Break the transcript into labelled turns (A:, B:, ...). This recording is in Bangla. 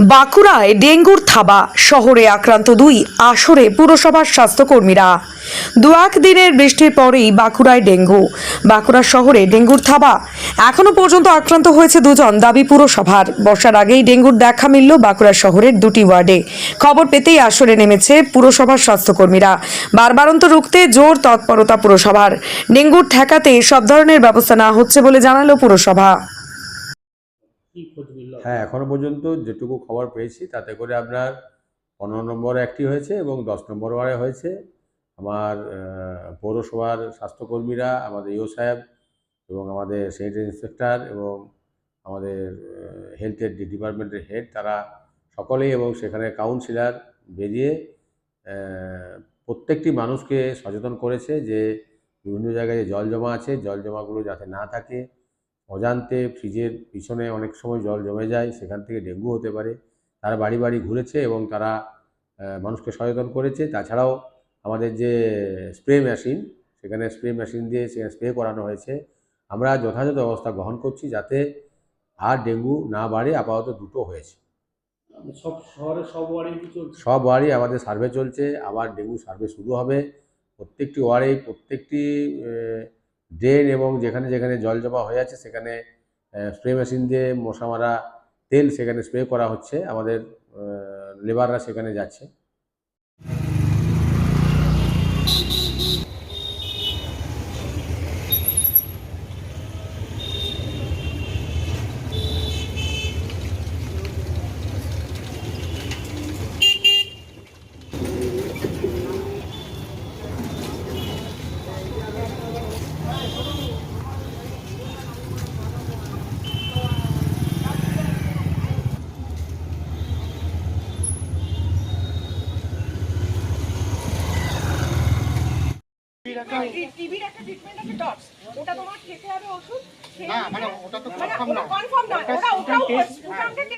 A: বাঁকুড়ায় ডেঙ্গুর থাবা, শহরে আক্রান্ত দুই আসরে পুরসভার স্বাস্থ্যকর্মীরা। দু এক দিনের বৃষ্টির পরেই বাঁকুড়ায় ডেঙ্গু। বাঁকুড়া শহরে ডেঙ্গুর থাবা। এখনও পর্যন্ত আক্রান্ত হয়েছে দুজন, দাবি পুরসভার। বর্ষার আগেই ডেঙ্গুর দেখা মিলল বাঁকুড়া শহরের দুটি ওয়ার্ডে। খবর পেতেই আসরে নেমেছে পুরসভার স্বাস্থ্যকর্মীরা। বারবারন্ত রুখতে জোর তৎপরতা পুরসভার। ডেঙ্গুর ঠেকাতে সব ধরনের ব্যবস্থা নেওয়া হচ্ছে বলে জানালো পুরসভা।
B: হ্যাঁ এখনও পর্যন্ত যেটুকু খবর পেয়েছি, তাতে করে আপনার পনেরো নম্বর একটি হয়েছে এবং দশ নম্বর ওয়ার্ডে হয়েছে। আমার পৌরসভার স্বাস্থ্যকর্মীরা, আমাদের ইও সাহেব এবং আমাদের স্যানিটারি ইন্সপেক্টর এবং আমাদের হেলথের ডিপার্টমেন্টের হেড, তারা সকলেই এবং সেখানে কাউন্সিলার বেরিয়ে প্রত্যেকটি মানুষকে সচেতন করেছে যে বিভিন্ন জায়গায় জল জমা আছে, জল জমাগুলো যাতে না থাকে। অজান্তে ফ্রিজের পিছনে অনেক সময় জল জমে যায় সেখান থেকে ডেঙ্গু হতে পারে। তারা বাড়ি বাড়ি ঘুরেছে এবং তারা মানুষকে সচেতন করেছে। তাছাড়াও আমাদের যে স্প্রে মেশিন সেখানে স্প্রে মেশিন দিয়ে সেখানে স্প্রে করানো হয়েছে। আমরা যথাযথ ব্যবস্থা গ্রহণ করছি যাতে আর ডেঙ্গু না বাড়ে আপাতত দুটো হয়েছে।
C: সব শহরে সব ওয়ার্ডে
B: সব ওয়ার্ডে আমাদের সার্ভে চলছে। আবার ডেঙ্গু সার্ভে শুরু হবে। প্রত্যেকটি ওয়ার্ডেই প্রত্যেকটি ড্রেন এবং যেখানে যেখানে জল জমা হয়ে আছে, সেখানে স্প্রে মেশিন দিয়ে মশা মারা তেল সেখানে স্প্রে করা হচ্ছে। আমাদের লেবাররা সেখানে যাচ্ছে।
D: টিভির একটা ট্রিটমেন্ট আছে ডটস ওটা তোমার খেতে হবে ওষুধ
E: না মানে ওটা তো
D: মানে
E: কনফার্ম
D: ওটা
E: না
D: না
E: ওটা
D: ওটা